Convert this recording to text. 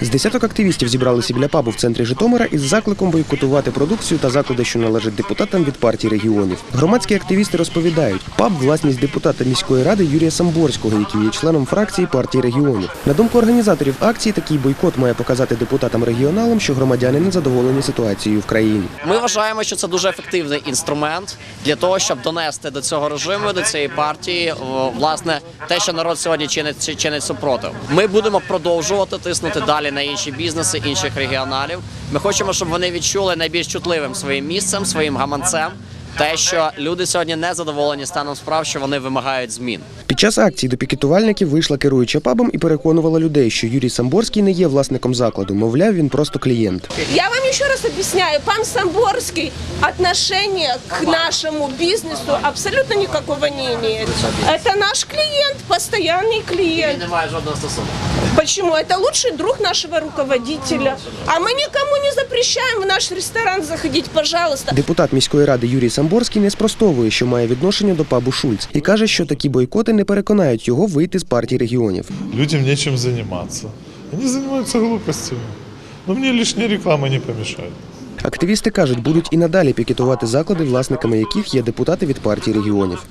З десяток активістів зібралися біля пабу в центрі Житомира із закликом бойкотувати продукцію та заклади, що належать депутатам від партії регіонів. Громадські активісти розповідають, паб власність депутата міської ради Юрія Самборського, який є членом фракції партії регіонів. На думку організаторів акції, такий бойкот має показати депутатам регіоналам, що громадяни не задоволені ситуацією в країні. Ми вважаємо, що це дуже ефективний інструмент для того, щоб донести до цього режиму, до цієї партії, власне, те, що народ сьогодні чинить, чинить супротив. Ми будемо продовжувати тиснути далі на інші бізнеси, інших регіоналів. Ми хочемо, щоб вони відчули найбільш чутливим своїм місцем, своїм гаманцем. Те, що люди сьогодні не задоволені станом справ, що вони вимагають змін. Під час акції до пікетувальників вийшла керуюча пабом і переконувала людей, що Юрій Самборський не є власником закладу. Мовляв, він просто клієнт. Я вам еще раз объясняю, пан Самборский отношения к нашему бизнесу абсолютно никакого не имеет. Это наш клиент, постоянный клиент. Немає жодного стосунку. Почему? Это лучший друг нашего руководителя. А мы никому не запрещаем в наш ресторан заходить, пожалуйста. Депутат міської ради Юрій Самборський не спростовує, що має відношення до пабу Шульц, і каже, що такі бойкоти не переконають його вийти з партії регіонів. Людям нечем заниматься. Они занимаются глупостями. Но мне лишняя реклама не помешает. Активісти кажуть, будуть і надалі пікетувати заклади, власниками яких є депутати від партії регіонів.